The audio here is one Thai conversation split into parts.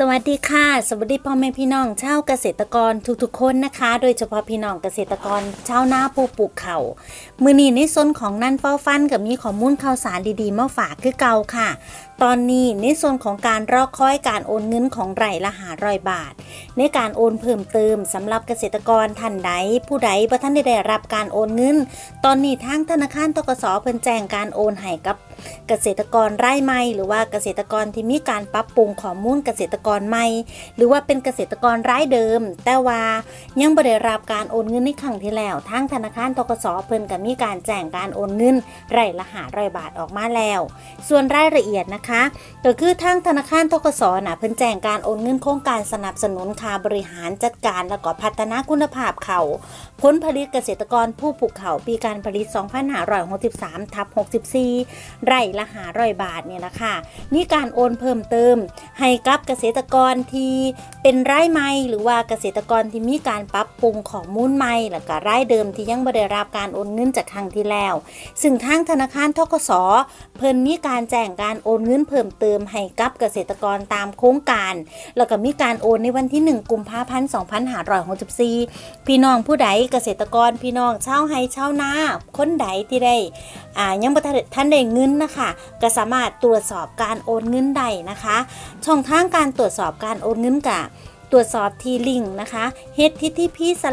สวัสดีค่ะ สวัสดีพ่อแม่พี่น้องชาวเกษตรกรทุกๆคนนะคะ โดยเฉพาะพี่น้องเกษตรกรชาวนาผู้ปลูกเขา่าวมือนีในส่วนของนั่นเฝ้าฟันกับมีข้อมูลข่าวสารดีๆมาฝากคือเก่าค่ะตอนนี้ในส่วนของการรอคอยการโอนเงินของไร่ละหารอยบาท ในการโอนเพิ่มเติมสำหรับเกษตรกรท่านใดผู้ใดบ่ท่านได้ได้รับการโอนเงิน ตอนนี้ทางธนาคารตกสเพิ่นแจ้งการโอนให้กับเกษตรกรไร่ใหม่หรือว่าเกษตรกรที่มีการปรับปรุงข้อมูลเกษตรกรใหม่ หรือว่าเป็นเกษตรกรไรายเดิม แต่ว่ายังบ่ได้รับการโอนเงินในครั้งที่แล้วทางธนาคารตกสเพิ่นก็มีการแจ้งการโอนเงินไร่ละหารอยบาทออกมาแล้ว ส่วนรายละเอียดนะคะก็คือทางธนาคารทกศนะเพิ่นแจ้งการโอนเงินโครงการสนับสนุนค่าบริหารจัดการและก็พัฒนาคุณภาพเขาวผลผลิตเกษตรกรผู้ปลูกเขาปีการผลิต 2563ทับ64 ไร่ละหารอยบาทเนี่ยนะคะมีการโอนเพิ่มเติม ให้กับเกษตรกรที่เป็นไร่ใหม่หรือว่าเกษตรกรที่มีการปรับปรุงข้อมูลใหม่แล้วก็ไร่เดิมที่ยังบ่ได้รับการโอนเงินจากครั้งที่แล้ว ซึ่งทางธนาคารทกสเพิ่นมีการแจ้งการโอนเงินเพิ่มเติมให้กับเกษตรกรตามโครงการ แล้วก็มีการโอนในวันที่ 1 กุมภาพันธ์ 2564 พี่น้องผู้ใดเกษตรกรพี่น้องเช่าวไร่ชานาคนใดที่ได้ยังบ่ทันท่านได้เงินนะคะก็สามารถตรวจสอบการโอนเงินได้นะคะช่องทางการตรวจสอบการโอนเงินกะ ตรวจสอบที่ลิงก์นะคะ http c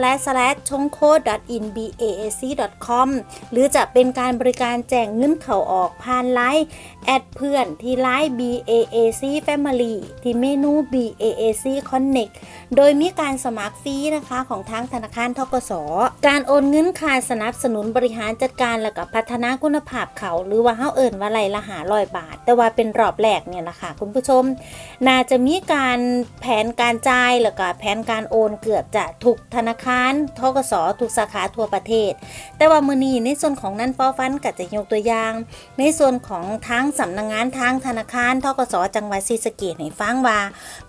h o n g k o i n b a c c o m หรือจะเป็นการบริการแจ้งเงินเข้าออกผ่านไลน์แอดเพื่อนที่ไลน์ baac family ที่เมนู baac connect โดยมีการสมัครฟรีนะคะของทางธนาคารทกส การโอนเงินค่าสนับสนุนบริหารจัดการและกับพัฒนาคุณภาพเขา หรือว่าเฮาเอิ้นว่าไรละหาร้อยบาท แต่ว่าเป็นรอบแรกเนี่ยนะคะคุณผู้ชม น่าจะมีการแผนการจ่ายแล้วก็แผนการโอนเกือบจะถูกธนาคารทกสทุกสาขาทั่วประเทศ แต่ว่ามือนี้ในส่วนของนั่นฟอฟันก็จะยกตัวอย่าง ในส่วนของทั้งสำนักงงานทางธนาคารทกสจังหวัดศรีสะเกดให้ฟังว่า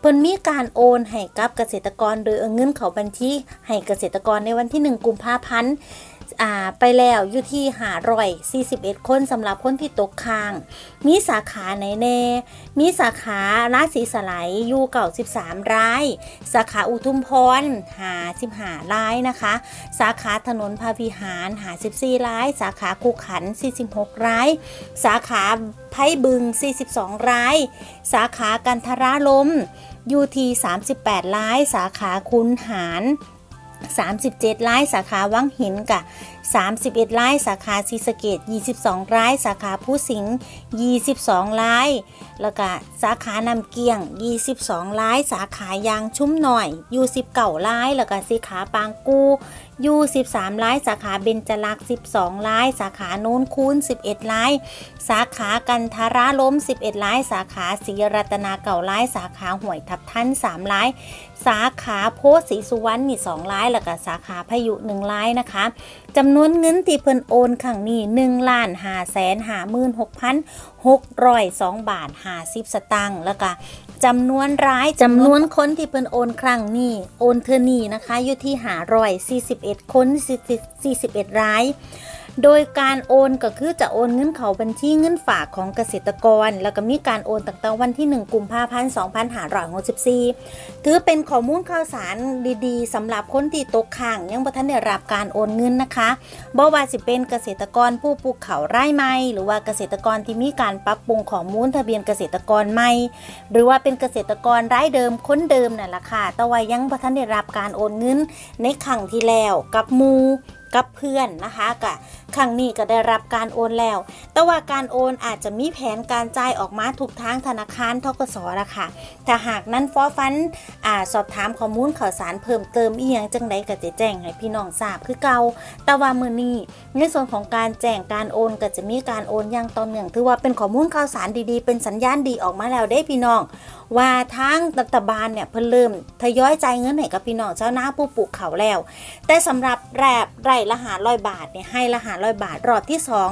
เพิ่นมีการโอนให้กับเกษตรกรโดยเอาเงินเขาบัญชีให้เกษตรกรในวันที่ 1 กุมภาพันธ์ อ่าไปแล้วอยู่ที่หาร้อย41คนสำหรับคนที่ตกค้าง มีสาขาไหนแน่ มีสาขาราศีสไลยอยู่เก่า13ราย สาขาอุทุมพรหา15รายนะคะ สาขาถนนพาวิหารหา14ราย สาขาคูขัน46ราย สาขาไพ่บึง42ราย สาขากันทราลมยูที38ราย สาขาคุนหาร 37 ล้ายสาขาวังหินกะ 31 ราย สาขาศรีสะเกด22 ราย สาขาผู้สิงห์22 ราย แล้วก็สาขานำเกียง 22 ราย สาขายางชุ่มหน่อยอยู่19ราย แล้วก็สาขาปางกูยู13ราย สาขาเบญจลักษณ์12ราย สาขาโน้นคูน11ราย สาขากันทาราล้ม 11ราย สาขาศรีรัตนาเก่าราย สาขาห่วยทับท่าน3ราย สาขาโพธิ์ศรีสุวรรณนี่2ราย แล้วก็สาขาพายุ1รายนะคะจำนวนเงินที่เพิ่นโอนครั้งนี้1ล้าน5แสน56,602 บาท 50 สตางค์แล้วก็จำนวนรายจำนวนคนที่เพิ่นโอนครั้งนี้โอนเทอนี่นะคะ อยู่ที่หาร้อย41 คน 41ราย โดยการโอนก็คือจะโอนเงินเขาบัญชีเงินฝากของเกษตรกร แล้วก็มีการโอนตั้งแต่วันที่ 1 กุมภาพันธ์ 2564 ถือเป็นข้อมูลข่าวสารดีๆสำหรับคนที่ตกค้างยังบ่ทันได้รับการโอนเงินนะคะบ่ว่าสิเป็นเกษตรกรผู้ปลูกเขาไร่ใหม่ หรือว่าเกษตรกรที่มีการปรับปรุงข้อมูลทะเบียนเกษตรกรใหม่ หรือว่าเป็นเกษตรกรรายเดิมคนเดิมนั่นแหละค่ะแต่ว่ายังบ่ทันได้รับการโอนเงินในครั้งที่แล้วกับมู กับเพื่อนนะคะกะครั้งนี้ก็ได้รับการโอนแล้ว แต่ว่าการโอนอาจจะมีแผนการจ่ายออกมาถูกทางธนาคารทกสละค่ะถ้าหากนั้นฟอฟันอสอบถามข้อมูลข่าวสารเพิ่มเติมอีหยังจังใดก็จะแจ้งให้พี่น้องทราบคือเก่าแต่ว่ามือนี้ในส่วนของการแจ้งการโอนก็จะมีการโอนอย่างต่อเนื่องถือว่าเป็นข้อมูลข่าวสารดีๆ เป็นสัญญาณดีออกมาแล้วเด้พี่น้องว่าทางรัฐบาลเนี่ยเพิ่นเริ่มทยอยจ่ายเงินให้กับพี่น้องเจ้าหน้าผู้ปลูกเขาแล้ว แต่สำหรับแรบไร่ละหาร้อยบาทเนี่ยให้ละหาร้อยบาทรอบที่สอง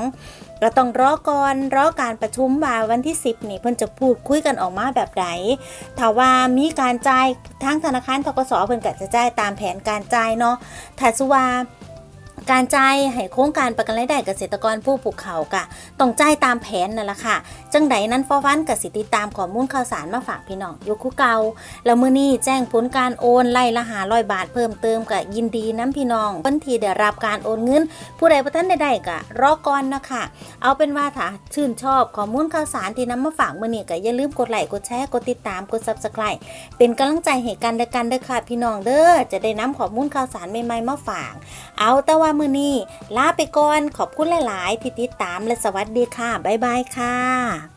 เราต้องรอก่อนรอการประชุมว่าวันที่ 10 นี่เพิ่นจะพูดคุยกันออกมาแบบไหนถ้าว่ามีการจ่ายทั้งธนาคารทกสเพิ่นก็จะจ่ายตามแผนการจ่ายเนาะถ้าสุว่า การจ่ายให้โครงการประกันรายได้เกษตรกรผู้ปลูกเขากะต้องจ่ายตามแผนนั่นแหละค่ะ จังใดนั้นฟอฟันกับสิติดตามข้อมูลข่าวสารมาฝากพี่น้องยู่คู่เก่าแล้วมื้อนี้แจ้งผลการโอนไล่ละหาร้อยบาทเพิ่มเติมกะยินดีน้ำพี่น้องวันที่ได้รับการโอนเงิน ผู้ใดประท่านใดๆกะรอก่อนนะคะเอาเป็นว่าถ้าชื่นชอบข้อมูลข่าวสารที่นำมาฝากมื้อนี้ก็อย่าลืมกดไลค์กดแชร์กดติดตามกด Subscribe เป็นกำลังใจให้กันและกันเด้อค่ะพี่น้องเด้อจะได้นำข้อมูลข่าวสารใหม่ๆมาฝาก เอาแต่ว่ามือนี้ลาไปก่อนขอบคุณหลาย ๆ ที่ติดตามและสวัสดีค่ะ บ๊ายบายค่ะ